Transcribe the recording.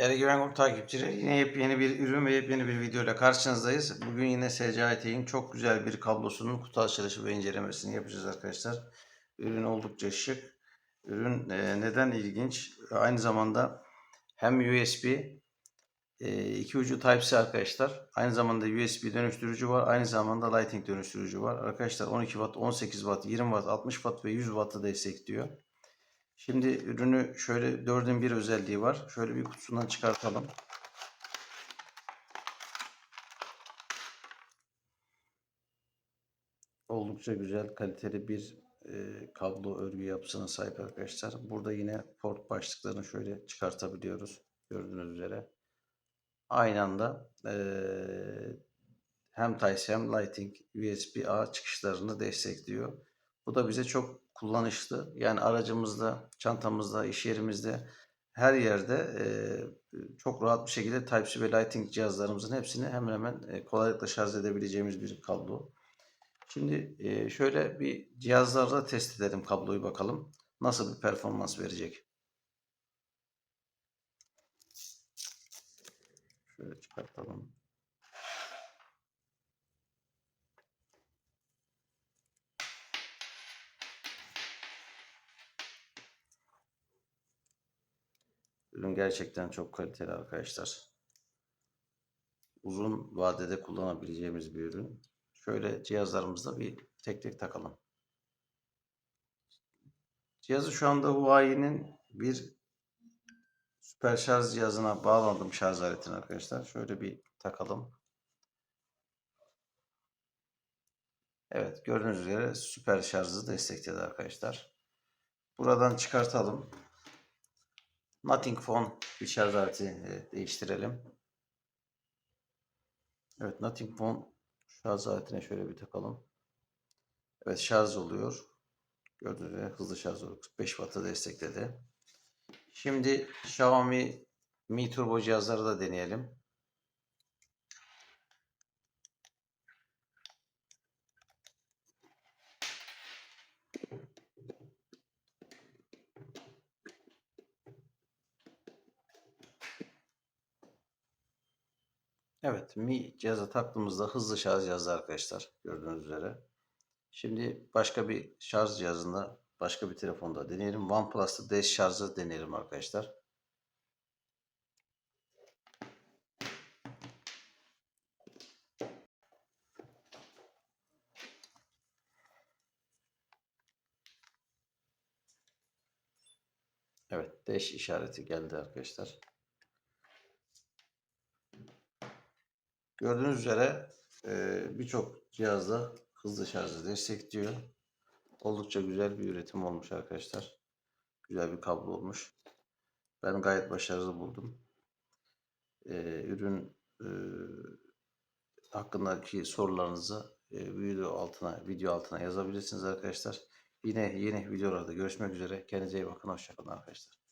Değerli Güven takipçileri yine yepyeni bir ürün ve yepyeni bir video ile karşınızdayız. Bugün yine SCIT'in çok güzel bir kablosunun kutu açılışı ve incelemesini yapacağız arkadaşlar. Ürün oldukça şık. Ürün e, neden ilginç? Aynı zamanda hem USB e, iki ucu Type-C arkadaşlar. Aynı zamanda USB dönüştürücü var. Aynı zamanda Lightning dönüştürücü var. Arkadaşlar 12 Watt, 18 Watt, 20 Watt, 60 Watt ve 100 Watt'ı destekliyor. Şimdi ürünü şöyle dördün bir özelliği var. Şöyle bir kutusundan çıkartalım. Oldukça güzel kaliteli bir e, kablo örgü yapısına sahip arkadaşlar. Burada yine port başlıklarını şöyle çıkartabiliyoruz. Gördüğünüz üzere. Aynı anda e, hem Type-C hem Lightning USB-A çıkışlarını destekliyor. Bu da bize çok kullanışlı. Yani aracımızda, çantamızda, iş yerimizde her yerde e, çok rahat bir şekilde Type-C ve Lightning cihazlarımızın hepsini hemen hemen e, kolaylıkla şarj edebileceğimiz bir kablo. Şimdi e, şöyle bir cihazlarda test edelim kabloyu bakalım. Nasıl bir performans verecek. Şöyle çıkartalım. Ürün gerçekten çok kaliteli arkadaşlar. Uzun vadede kullanabileceğimiz bir ürün. Şöyle cihazlarımızda bir tek tek takalım. Cihazı şu anda Huawei'nin bir süper şarj cihazına bağladım şarj aletini arkadaşlar. Şöyle bir takalım. Evet gördüğünüz üzere süper şarjı destekledi arkadaşlar. Buradan çıkartalım. Nothing Phone şarj e, değiştirelim. Evet Nothing Phone şarj aletine şöyle bir takalım. Evet şarj oluyor. Gördüğünüz üzere hızlı şarj oluyor. 45 Watt'ı destekledi. Şimdi Xiaomi Mi Turbo cihazları da deneyelim. Evet, Mi cihaza taktığımızda hızlı şarj cihazı arkadaşlar gördüğünüz üzere. Şimdi başka bir şarj cihazında, başka bir telefonda deneyelim. OnePlus'ta Dash şarjı deneyelim arkadaşlar. Evet, Dash işareti geldi arkadaşlar. Gördüğünüz üzere e, birçok cihazda hızlı şarjı destekliyor. Oldukça güzel bir üretim olmuş arkadaşlar. Güzel bir kablo olmuş. Ben gayet başarılı buldum. E, ürün e, hakkındaki sorularınızı e, video altına video altına yazabilirsiniz arkadaşlar. Yine yeni videolarda görüşmek üzere. Kendinize iyi bakın. Hoşçakalın arkadaşlar.